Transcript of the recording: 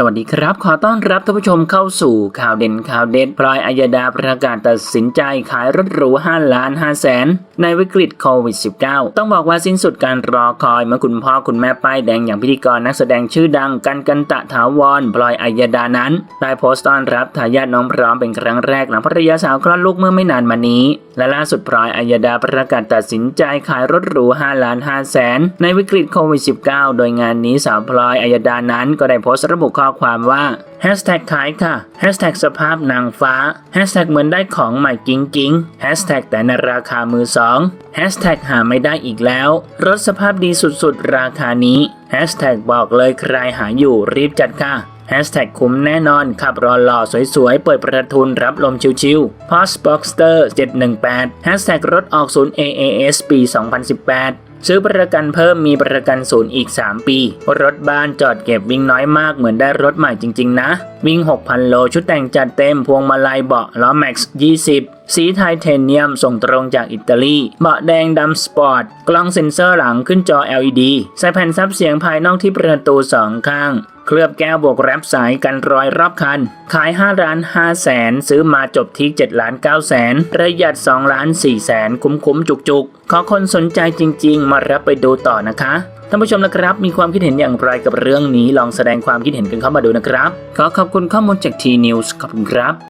สวัสดีครับ ขอต้อนรับท่านผู้ชมเข้าสู่ข่าวเด่นข่าวเด็ดพลอยอัยดาประกาศตัดสินใจขายรถหรู 5 ล้าน5แสนในวิกฤตโควิด -19 ต้องบอกว่าสิ้นสุดการรอคอยเมื่อคุณพ่อคุณแม่ป้ายแดงอย่างพิธีกรนักแสดงชื่อดังกันกันตะถาวรพลอยอัยดานั้น ได้โพสต์ต้อนรับทายาทน้องพร้อมเป็นครั้งแรกหลังภรรยาสาวคลอดลูกเมื่อไม่นานมานี้ และล่าสุดพลอยอัยดาประกาศตัดสินใจขายรถหรู5ล้าน5แสนในวิกฤตโควิด -19 โดยงานนี้สาวพลอยอัยดานั้นก็ได้โพสต์ระบุข้อความว่า Hashtag ขายค่ะ Hashtag สภาพนางฟ้า Hashtag เหมือนได้ของใหม่กิ้งกิ้ง Hashtag แต่ในราคามือสอง Hashtag หาไม่ได้อีกแล้ว รถสภาพดีสุดๆ ราคานี้ Hashtag บอกเลยใครหาอยู่รีบจัดค่ะ Hashtag คุ้มแน่นอน ขับรอหล่อสวยๆ เปิดประทุนรับลมชิวๆ p o s t b o x t e r 718 Hashtag รถออกศูนย์ AAS ปี 2018ซื้อประกันเพิ่มมีประกันศูนย์อีก 3 ปี รถบ้านจอดเก็บวิ่งน้อยมากเหมือนได้รถใหม่จริง ๆ นะ วิ่ง 6,000 โลชุดแต่งจัดเต็มพวงมาลัยเบาะล้อแม็กซ์20สีไทเทเนียมส่งตรงจากอิตาลี เบาะแดงดำสปอร์ต กล้องเซ็นเซอร์หลังขึ้นจอ LED ใส่แผ่นซับเสียงภายนอกที่ประตูสองข้าง เคลือบแก้วบวกแรปสายกันรอยรอบคัน ขาย 5 ล้าน5แสนซื้อมาจบที่7ล้าน9แสนประหยัด2ล้าน4แสนคุ้มคุ้มจุกจุกๆ ขอคนสนใจจริง ๆ มารับไปดูต่อนะคะท่านผู้ชมนะครับ มีความคิดเห็นอย่างไรกับเรื่องนี้ลองแสดงความคิดเห็นกันเข้ามาดูนะครับ ขอขอบคุณข้อมูลจากทีนิวส์ขอบคุณครับ